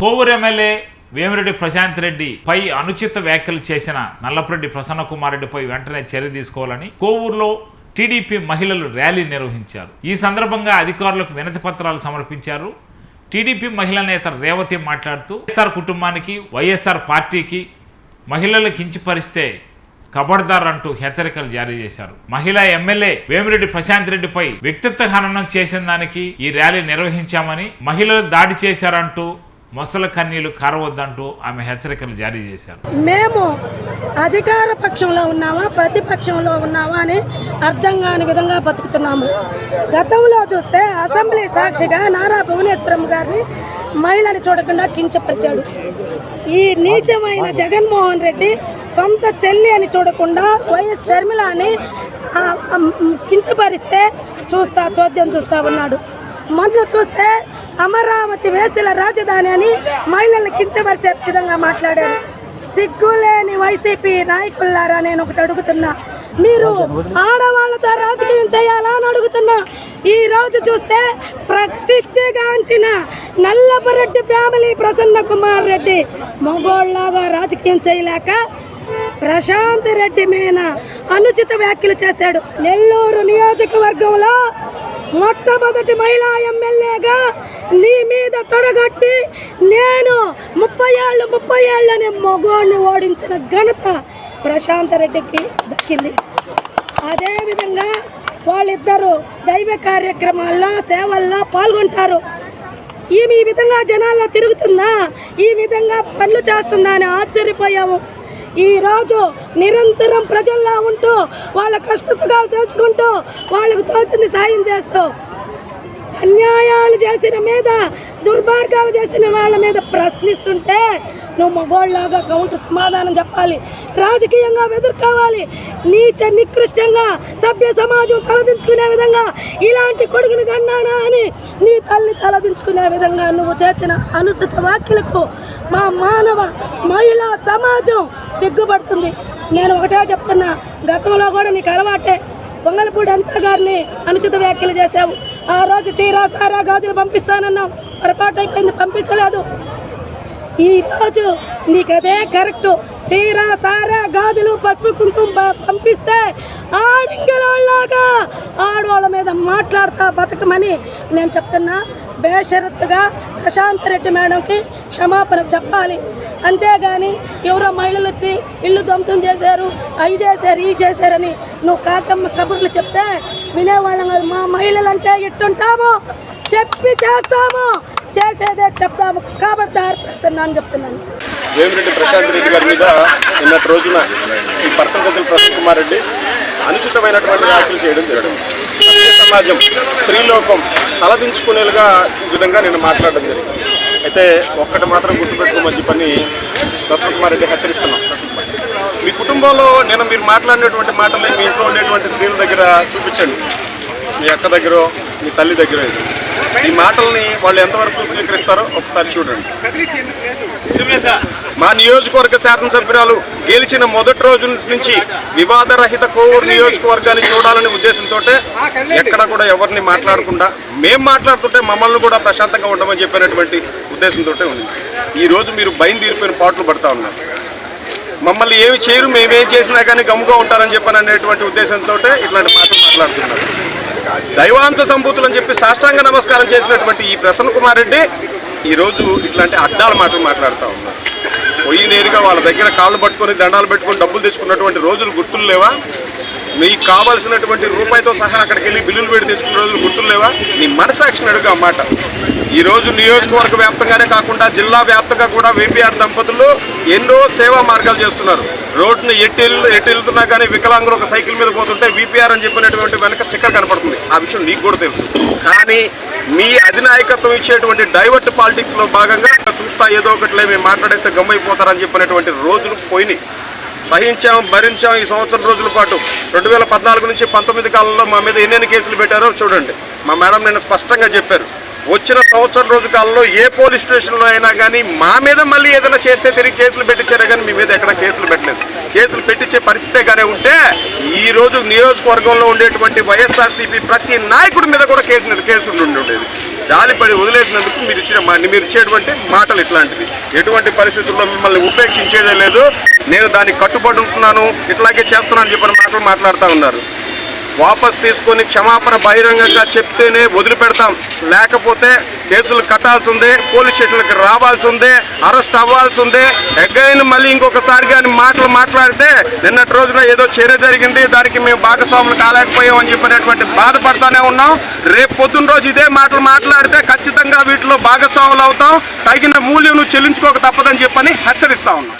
Kovur MLA Vemireddy Prashanth Reddy పై అనుచిత వ్యాఖ్యలు చేసిన నల్లపురెడ్డి ప్రసన్న కుమార్ రెడ్డిపై వెంటనే చర్య తీసుకోవాలని కోవూరులో టీడీపీ మహిళలు ర్యాలీ నిర్వహించారు. ఈ సందర్భంగా అధికారులకు వినతి పత్రాలు సమర్పించారు. టీడీపీ మహిళా నేత రేవతి మాట్లాడుతూ వైఎస్ఆర్ కుటుంబానికి వైఎస్ఆర్ పార్టీకి మహిళలు కించిపరిస్తే కబడ్దార్ అంటూ హెచ్చరికలు జారీ చేశారు. మహిళా ఎమ్మెల్యే వేమిరెడ్డి ప్రశాంత్ రెడ్డిపై వ్యక్తిత్వ హననం చేసిన దానికి ఈ ర్యాలీ నిర్వహించామని మహిళలు దాడి చేశారంటూ మొసల కన్నీళ్ళు కారవద్దంటూ ఆమె హెచ్చరికలు జారీ చేశారు. మేము అధికార పక్షంలో ఉన్నామా ప్రతిపక్షంలో ఉన్నామా అని అర్థం కాని విధంగా బతుకుతున్నాము. గతంలో చూస్తే అసెంబ్లీ సాక్షిగా నారా భువనేశ్వరం గారిని మహిళని చూడకుండా కించపరిచాడు. ఈ నీచమైన జగన్మోహన్ రెడ్డి సొంత చెల్లి అని చూడకుండా వైఎస్ షర్మిల అని కించపరిస్తే చూస్తా చోద్యం చూస్తా ఉన్నాడు. మొన్న చూస్తే అమరావతి వేసుల రాజధాని అని మహిళల్ని కించపరిచే విధంగా మాట్లాడారు. సిగ్గులేని వైసీపీ నాయకులారా నేను ఒకటి అడుగుతున్నా. మీరు ఆడవాళ్ళతో రాజకీయం చేయాలా అని అడుగుతున్నా. ఈ రోజు చూస్తే ప్రసిద్ధిగాంచిన నల్లపరెడ్డి ఫ్యామిలీ ప్రసన్న కుమార్ రెడ్డి మగోళ్ళలాగా రాజకీయం చేయలేక ప్రశాంత్ రెడ్డి మీద అనుచిత వ్యాఖ్యలు చేశాడు. నెల్లూరు నియోజకవర్గంలో మొట్టమొదటి మహిళా ఎమ్మెల్యేగా నీ మీద తొడగట్టి నేను ముప్పై ఏళ్ళు ముప్పై ఏళ్ళని మగోడిని ఓడించిన ఘనత ప్రశాంత్ రెడ్డికి దక్కింది. అదేవిధంగా వాళ్ళిద్దరూ దైవ కార్యక్రమాల్లో సేవల్లో పాల్గొంటారు. ఈమె ఈ విధంగా జనాల్లో తిరుగుతుందా ఈ విధంగా పనులు చేస్తుందా అని ఆశ్చర్యపోయాము. ఈరోజు నిరంతరం ప్రజల్లో ఉంటూ వాళ్ళ కష్ట సుఖాలు వాళ్ళకు తోచింది సాయం చేస్తూ అన్యాయాలు చేసిన మీద దుర్మార్గాలు చేసిన వాళ్ళ మీద ప్రశ్నిస్తుంటే నువ్వు మగోళ్ళలాగా కౌంటర్ సమాధానం చెప్పాలి. రాజకీయంగా ఎదుర్కోవాలి నీచ నికృష్టంగా సభ్య సమాజం తలదించుకునే విధంగా ఇలాంటి కొడుకుని కన్నానా అని నీ తల్లి తలదించుకునే విధంగా నువ్వు చేసిన అనుసృత వ్యాఖ్యలకు మా మానవ మహిళా సమాజం సిగ్గుపడుతుంది. నేను ఒకటే చెప్తున్నా గతంలో కూడా నీకు అలవాటే. పొంగలపూడి అంతా గారిని అనుచిత వ్యాఖ్యలు చేశావు. ఆ రోజు చీరా సారా గాజులు పంపిస్తానన్నాం పొరపాటు అయిపోయింది పంపించలేదు. ఈరోజు నీకు అదే కరెక్టు. చీర సారా గాజులు పసుపు కుంకుమ పంపిస్తే ఆడింగలాగా ఆడవాళ్ళ మీద మాట్లాడతా బతకమని నేను చెప్తున్నా. బేషరత్తుగా ప్రశాంత్ రెడ్డి మేడంకి క్షమాపణ చెప్పాలి. అంతేగాని ఎవరో మహిళలు వచ్చి ఇల్లు ధ్వంసం చేశారు అవి చేశారు ఇవి చేశారని నువ్వు కాకమ్మ కబుర్లు చెప్తే వినేవాళ్ళం కాదు. మా మహిళలంటే ఇట్టుంటాము. చెప్పి చేస్తాము. చేసేదే చెప్తాము. కాబట్టి ప్రసన్న అని చెప్తున్నాను. వేమిరెడ్డి ప్రశాంత్ రెడ్డి గారి మీద నిన్నటి రోజున ఈ పర్సంగతుల ప్రసన్న కుమార్ రెడ్డి అనుచితమైనటువంటి వ్యాఖ్యలు చేయడం జరిగింది. సమాజం స్త్రీలోకం తలదించుకునేలుగా ఈ విధంగా నేను మాట్లాడడం జరిగింది. అయితే ఒక్కటి మాత్రం గుర్తుపెట్టుకోమని చెప్పని ప్రసన్న కుమార్ రెడ్డి హెచ్చరిస్తున్నాం. మీ కుటుంబంలో నేను మీరు మాట్లాడినటువంటి మాటలు మీ ఇంట్లో ఉండేటువంటి స్త్రీల దగ్గర చూపించండి. మీ అక్క దగ్గర మీ తల్లి దగ్గర ఈ మాటల్ని వాళ్ళు ఎంతవరకు స్వీకరిస్తారో ఒకసారి చూడండి. మా నియోజకవర్గ శాసనసభ్యురాలు గెలిచిన మొదటి రోజు నుంచి వివాదరహిత కోవూరు నియోజకవర్గాన్ని చూడాలనే ఉద్దేశంతో ఎక్కడ కూడా ఎవరిని మాట్లాడకుండా మేము మాట్లాడుతుంటే మమ్మల్ని కూడా ప్రశాంతంగా ఉండమని చెప్పినటువంటి ఉద్దేశంతో ఉంది. ఈరోజు మీరు భయం తీరిపోయిన పాటలు పడతా ఉన్నారు. మమ్మల్ని ఏమి చేయరు మేమేం చేసినా కానీ గమ్ముగా ఉంటారని చెప్పని అనేటువంటి ఉద్దేశంతో ఇట్లాంటి మాటలు మాట్లాడుతున్నారు. దైవాంత సంభూతులు అని చెప్పి సాష్టాంగ నమస్కారం చేసినటువంటి ఈ ప్రసన్న కుమార్ రెడ్డి ఈరోజు ఇట్లాంటి అడ్డాల మాటలు మాట్లాడుతూ ఉన్నారు. పొయ్యి నేరుగా వాళ్ళ దగ్గర కాళ్ళు పట్టుకొని దండాలు పెట్టుకొని డబ్బులు తెచ్చుకున్నటువంటి రోజులు గుర్తులు లేవా? మీకు కావాల్సినటువంటి రూపాయితో సహా అక్కడికి వెళ్ళి బిల్లులు పెట్టి తీసుకున్న రోజులు గుర్తులేవా? నీ మనసాక్షిని అడుగు అన్నమాట ఈరోజు ఈ రోజు నియోజకవర్గ వ్యాప్తంగానే కాకుండా జిల్లా వ్యాప్తంగా కూడా విపిఆర్ దంపతులు ఎన్నో సేవా మార్గాలు చేస్తున్నారు. రోడ్డుని ఎటు వెళ్ళు- వెళ్తున్నా కానీ వికలాంగులు ఒక సైకిల్ మీద పోతుంటే విపిఆర్ అని చెప్పినటువంటి వెనక స్టిక్కర్ కనపడుతుంది. ఆ విషయం నీకు కూడా తెలుసు. కానీ మీ అధినాయకత్వం ఇచ్చేటువంటి డైవర్ట్ పాలిటిక్స్లో భాగంగా చూస్తా ఏదో ఒకటిలే మేము మాట్లాడేస్తే గమ్మైపోతారని చెప్పినటువంటి రోజులు పోయినాయి. సహించాం భరించాం ఈ సంవత్సరం రోజుల పాటు. రెండు వేల పద్నాలుగు నుంచి పంతొమ్మిది కాలంలో మా మీద ఎన్నెన్ని కేసులు పెట్టారో చూడండి. మా మేడం నిన్న స్పష్టంగా చెప్పారు. వచ్చిన సంవత్సరం రోజు కాలంలో ఏ పోలీస్ స్టేషన్లో అయినా కానీ మా మీద మళ్ళీ ఏదైనా చేస్తే తిరిగి కేసులు పెట్టించారే కానీ మీ మీద ఎక్కడ కేసులు పెట్టలేదు. కేసులు పెట్టించే పరిస్థితే కానీ ఉంటే ఈ రోజు నియోజకవర్గంలో ఉండేటువంటి వైఎస్ఆర్సీపీ ప్రతి నాయకుడి మీద కూడా కేసు కేసు ఉండి ఉండేది. జాలిపడి వదిలేసినందుకు మీరు ఇచ్చిన మా- మీరు ఇచ్చేటువంటి మాటలు ఇట్లాంటివి. ఎటువంటి పరిస్థితుల్లో మిమ్మల్ని ఉపేక్షించేదే లేదు. నేను దానికి కట్టుబడి ఉంటున్నాను. ఇట్లాగే చేస్తున్నాను చెప్పిన మాటలు మాట్లాడుతూ ఉన్నారు. వాపస్ తీసుకొని క్షమాపణ బహిరంగంగా చెప్తేనే వదిలిపెడతాం. లేకపోతే కేసులు కట్టాల్సి ఉంది పోలీస్ స్టేషన్లకు రావాల్సి ఉంది అరెస్ట్ అవ్వాల్సి ఉంది అగైన్ మళ్ళీ ఇంకొకసారి కానీ మాటలు మాట్లాడితే నిన్నటి రోజున ఏదో చర్య జరిగింది దానికి మేము భాగస్వాములు కాలేకపోయాం అని చెప్పినటువంటి బాధపడతానే ఉన్నాం. రేపు పొద్దున్న రోజు ఇదే మాటలు మాట్లాడితే ఖచ్చితంగా వీటిలో భాగస్వాములు అవుతాం. తగిన మూల్యం చెల్లించుకోక తప్పదని చెప్పని హెచ్చరిస్తా ఉన్నాం.